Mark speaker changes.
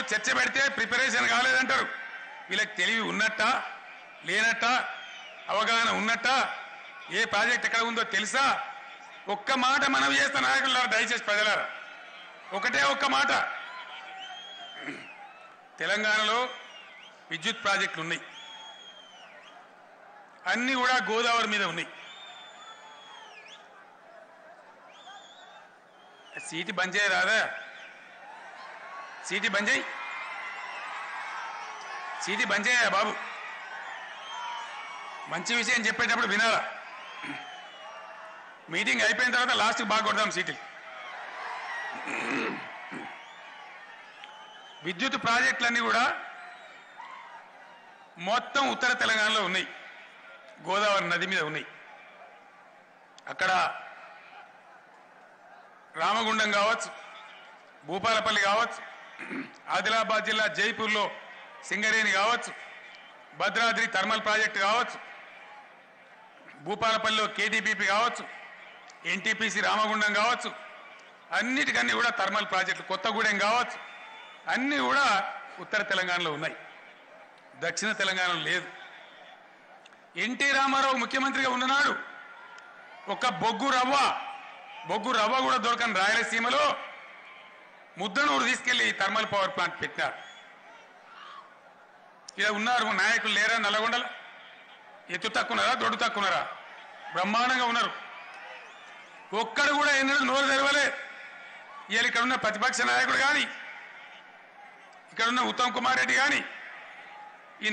Speaker 1: చర్చ పెడితే ప్రిపరేషన్ కాలేదంటారు. వీళ్ళకి తెలివి ఉన్నట్ట? లేనట్ట? అవగాహన ఉన్నట్ట? ఏ ప్రాజెక్ట్ ఎక్కడ ఉందో తెలుసా? ఒక్క మాట మనం చేస్తా నాయకులారా దయచేసి ప్రజలారా. ఒకటే ఒక్క మాట. తెలంగాణలో విద్యుత్ ప్రాజెక్టులు ఉన్నాయి. అన్ని కూడా గోదావరి మీద ఉన్నాయి. సీటు బంద్ చేయరాదా? సీటీ బంద్ చేయి. సీటీ బంద్ చేయ బాబు. మంచి విషయం చెప్పేటప్పుడు వినాలా? మీటింగ్ అయిపోయిన తర్వాత లాస్ట్కి బాగా కొడదాం సీట్లు విద్యుత్ ప్రాజెక్టులన్నీ కూడా మొత్తం ఉత్తర తెలంగాణలో ఉన్నాయి. గోదావరి నది మీద ఉన్నాయి. అక్కడ రామగుండం కావచ్చు భూపాలపల్లి కావచ్చు ఆదిలాబాద్ జిల్లా జైపూర్లో సింగరేణి కావచ్చు భద్రాద్రి థర్మల్ ప్రాజెక్ట్ కావచ్చు భూపాలపల్లిలో కేటీపీపీ కావచ్చు ఎన్టీపీసీ రామగుండం కావచ్చు అన్నిటికన్నీ కూడా థర్మల్ ప్రాజెక్టులు కొత్తగూడెం కావచ్చు అన్నీ కూడా ఉత్తర తెలంగాణలో ఉన్నాయి. దక్షిణ తెలంగాణలో లేదు. ఎన్టీ రామారావు ముఖ్యమంత్రిగా ఉన్ననాడు ఒక బొగ్గు రవ్వ బొగ్గు రవ్వ కూడా దొరకని రాయలసీమలో ముద్దనూరు తీసుకెళ్ళి థర్మల్ పవర్ ప్లాంట్ పెట్టారు ఇలా ఉన్నారు నాయకులు లేరా నల్లగొండల? ఎత్తు తక్కున్నారా దొడ్డు తక్కున్నారా బ్రహ్మాండంగా ఉన్నారు. ఒక్కడు కూడా ఎన్నడూ నోరు తెరవలే. ఇవాళ ఇక్కడ ఉన్న ప్రతిపక్ష నాయకుడు కానీ ఇక్కడ ఉన్న ఉత్తమ్ కుమార్ రెడ్డి కానీ ఈ